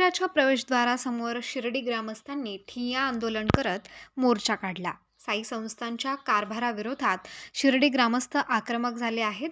मंदिराच्या प्रवेशद्वारासमोर शिर्डी ग्रामस्थांनी ठिय्या आंदोलन करत मोर्चा काढला. साई संस्थांच्या कारभाराविरोधात शिर्डी ग्रामस्थ आक्रमक झाले आहेत.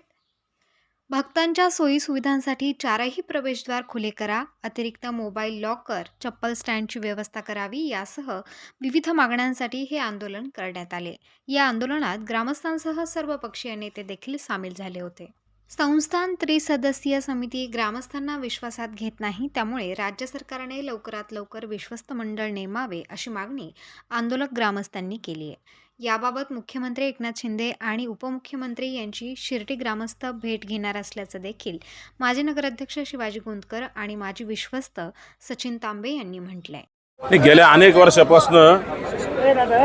भक्तांच्या सोयीसुविधांसाठी चारही प्रवेशद्वार खुले करा. अतिरिक्त मोबाईल लॉकर चप्पल स्टँडची व्यवस्था करावी. यासह विविध मागण्यांसाठी हे आंदोलन करण्यात आले. या आंदोलनात ग्रामस्थांसह सर्व पक्षीय नेते देखील सामील झाले होते. संस्थान त्रिसदस्यीय समिती ग्रामस्थांना विश्वासात घेत नाही त्यामुळे राज्य सरकारने लवकरात लवकर विश्वस्त मंडळ नेमावे अशी मागणी आंदोलक ग्रामस्थांनी केली आहे. याबाबत मुख्यमंत्री एकनाथ शिंदे आणि उपमुख्यमंत्री यांची शिर्डी ग्रामस्थ भेट घेणार असल्याचं देखील माजी नगराध्यक्ष शिवाजी गुंतकर आणि माजी विश्वस्त सचिन तांबे यांनी म्हटलंय. गेल्या अनेक वर्षापासून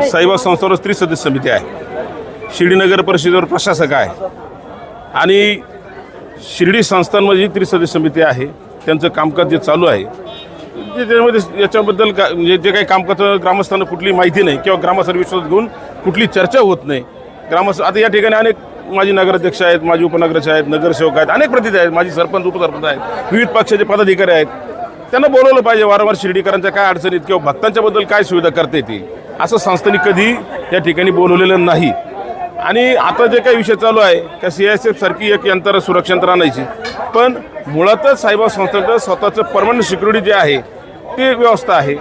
साईबा संस्थावर त्रिसदस्य समिती आहे. शिर्डी नगर परिषदेवर प्रशासक आहे. आणि शिर्डी संस्थांमध्ये जी त्रिसदस्य समिती आहे त्यांचं कामकाज जे चालू आहे त्याच्यामध्ये याच्याबद्दल का म्हणजे जे काही कामकाज ग्रामस्थांना कुठली माहिती नाही किंवा ग्रामस्थांना विश्वास घेऊन कुठली चर्चा होत नाही. ग्रामस्थ आता या ठिकाणी अनेक माजी नगराध्यक्ष आहेत माजी उपनगराध्यक्ष आहेत नगरसेवक आहेत अनेक प्रतिनिधी आहेत माजी सरपंच उपसरपंच आहेत विविध पक्षाचे पदाधिकारी आहेत. त्यांना बोलवलं पाहिजे वारंवार शिर्डीकरांच्या काय अडचणीत किंवा भक्तांच्याबद्दल काय सुविधा करता येतील असं संस्थांनी कधी या ठिकाणी बोलवलेलं नाही. आणि आता जे काही विषय चालू आहे त्या सी एस एफ सारखी एक यंत्र सुरक्षा यंत्र आणायची पण मुळातच साईबा संस्थेचं स्वतःचं परमनंट सिक्युरिटी जे आहे ती व्यवस्था आहे.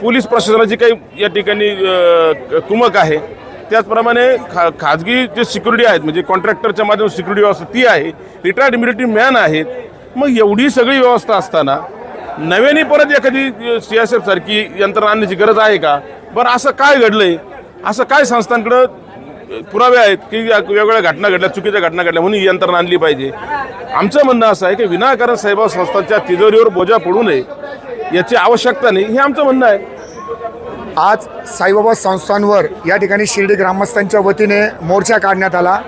पोलीस प्रशासनाची काही या ठिकाणी कुमक आहे. त्याचप्रमाणे खा खाजगी जे सिक्युरिटी आहेत म्हणजे कॉन्ट्रॅक्टरच्या माध्यमातून सिक्युरिटी व्यवस्था ती आहे. रिटायर्ड मिलिटरी मॅन आहेत. मग एवढी सगळी व्यवस्था असताना नव्याने परत एखादी सी एस एफ सारखी यंत्रणा आणण्याची गरज आहे का? बरं असं काय घडलंय? असं काय संस्थांकडं पुरावे आहेत की या वेगवेगळ्या घटना घडल्या चुकीच्या घटना घडल्या म्हणून ही यंत्रणा आणली पाहिजे. आमचं म्हणणं असं आहे की विनाकारण साहेब संस्थांच्या तिजोरीवर बोजा पडू नये याची आवश्यकता नाही हे आमचं म्हणणं आहे. आज साईबाबा संस्थांवर या ठिकाणी शिर्डी ग्रामस्थांच्या वतीने मोर्चा काढण्यात आला.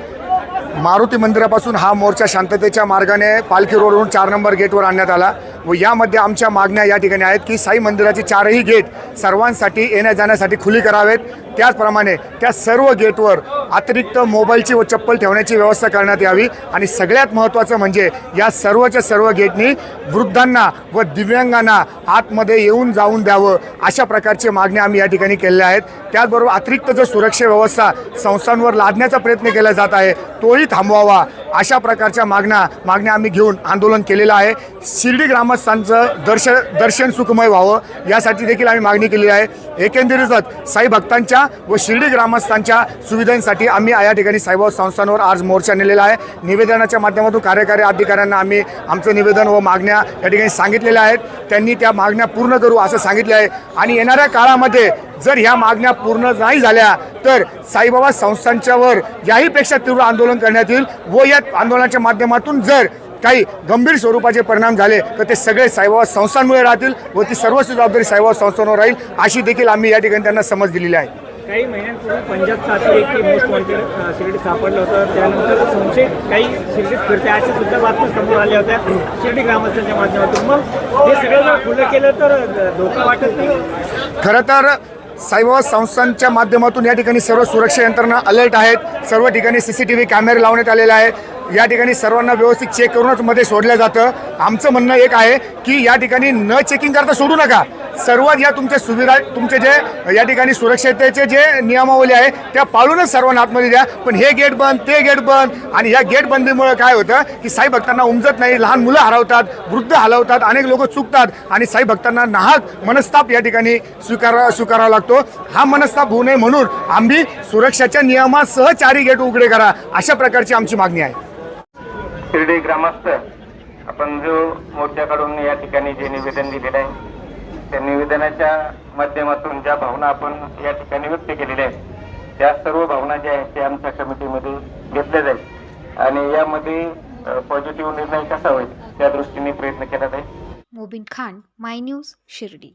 मारुती मंदिरापासून हा मोर्चा शांततेच्या मार्गाने पालखी रोडवरून चार नंबर गेटवर आणण्यात आला. व यामध्ये आमच्या मागण्या या ठिकाणी आहेत की साई मंदिराचे चारही गेट सर्वांसाठी येण्या जाण्यासाठी खुली करावेत. त्याचप्रमाणे त्या सर्व गेटवर अतिरिक्त मोबाईलची व चप्पल ठेवण्याची व्यवस्था करण्यात यावी. आणि सगळ्यात महत्त्वाचं म्हणजे या सर्वच्या सर्व गेटनी वृद्धांना व दिव्यांगांना आतमध्ये येऊन जाऊन द्यावं अशा प्रकारची मागण्या आम्ही या ठिकाणी केलेल्या आहेत. त्याचबरोबर अतिरिक्त जो सुरक्षा व्यवस्था संस्थांवर लादण्याचा प्रयत्न केला जात आहे तोही थांबवावा. अशा प्रकारच्या मागण्या मागण्या आम्ही घेऊन आंदोलन केलेलं आहे. शिर्डी ग्रामस्थांचं दर्शन दर्शन सुखमय व्हावं यासाठी देखील आम्ही मागणी केलेली आहे. एकंदरीतच साई भक्तांच्या व शिर्डी ग्रामस्थांच्या सुविधांसाठी आम्ही या ठिकाणी साईबाबा संस्थांवर आज मोर्चा नेलेला आहे. निवेदनाच्या माध्यमातून कार्यकारी अधिकाऱ्यांना आम्ही आमचं निवेदन व मागण्या या ठिकाणी सांगितलेल्या आहेत. त्यांनी त्या मागण्या पूर्ण करू असं सांगितलं आहे. आणि येणाऱ्या काळामध्ये जर ह्या मागण्या पूर्ण नाही झाल्या तर साईबाबा संस्थांच्यावर याहीपेक्षा तीव्र आंदोलन करण्यात येईल व या आंदोलनाच्या माध्यमातून जर काही गंभीर स्वरूपाचे परिणाम झाले तर ते सगळे साईबाबा संस्थांमुळे राहतील व ती सर्वस्व जबाबदारी साईबाबा संस्थांवर राहील अशी देखील आम्ही या ठिकाणी त्यांना समज दिलेली आहे. काही महिन्यांपूर्वी पंजाब साथी एक मोस्ट वॉन्टेड शिर्डी सापडलं होतं. त्यानंतर संशयित काही शिर्डीत फिरते अशा सुद्धा बातम्या समोर आल्या होत्या शिर्डी ग्रामस्थांच्या माध्यमातून. मग हे सगळं जर खुलं केलं तर धोका वाटत नाही? खरं तर साईबाबा संस्थांच्या माध्यमातून या ठिकाणी सर्व सुरक्षा यंत्रणा अलर्ट आहेत. सर्व ठिकाणी सी सी टी व्ही कॅमेरे लावण्यात आलेले आहेत. या ठिकाणी सर्वांना व्यवस्थित चेक करूनच मध्ये सोडलं जातं. आमचं म्हणणं एक आहे की या ठिकाणी न चेकिंग करता सोडू नका. सर्वात या तुमच्या सुविधा तुमचे जे या ठिकाणी सुरक्षतेचे जे नियमावली आहे त्या पाळूनच सर्वांना आतमध्ये द्या. पण हे गेट बंद ते गेट बंद. आणि या गेट बंदीमुळे काय होतं की साई भक्तांना उमजत नाही लहान मुलं हरवतात वृद्ध हलवतात अनेक लोक चुकतात. आणि साई भक्तांना नाहक मनस्ताप या ठिकाणी स्वीकारा स्वीकारावा लागतो. हा मनस्ताप होऊ नये म्हणून आम्ही सुरक्षाच्या नियमासह चारी गेट उघडे करा अशा प्रकारची आमची मागणी आहे. शिर्डी ग्रामस्थ आपण जो मोर्चाकडून या ठिकाणी जे निवेदन दिलेलं आहे त्या निवेदनाच्या माध्यमातून ज्या भावना आपण या ठिकाणी व्यक्त केलेल्या आहेत त्या सर्व भावना ज्या आहेत त्या आमच्या कमिटीमध्ये घेतल्या जाईल. आणि यामध्ये पॉझिटिव्ह निर्णय कसा होईल त्या दृष्टीने प्रयत्न केला जाईल. Mobin Khan my news Shirdi.